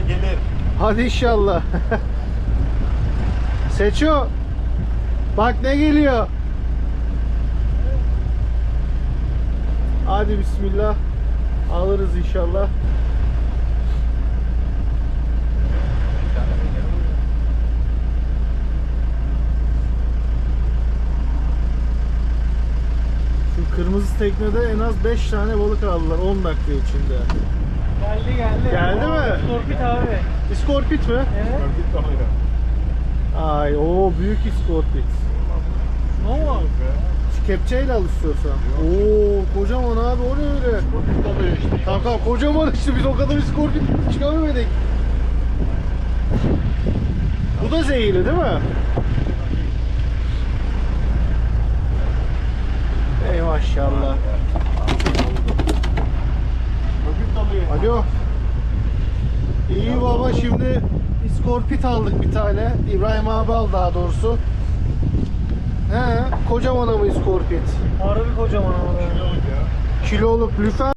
gelir. Hadi inşallah. Seço. Bak ne geliyor. Hadi bismillah. Alırız inşallah. Şu kırmızı teknede en az 5 tane balık aldılar 10 dakika içinde. Geldi geldi. Geldi mi? Torpit abi. İskorpit mi? Evet. Gördük dalıyor. Ay o büyük iskorpit. Ne mu? Kepçeyle al istiyorsan. Oo kocaman abi o ne öyle? Gördük dalıyor işte. Kanka kocaman işte biz o kadar iskorpit çıkamadık. Bu da zehirli değil mi? Ey maşallah. Alo. İyi baba şimdi iskorpit aldık bir tane. İbrahim abi aldı daha doğrusu. He, kocaman ama iskorpit. Harbi kocaman ya. Kiloluk lüfer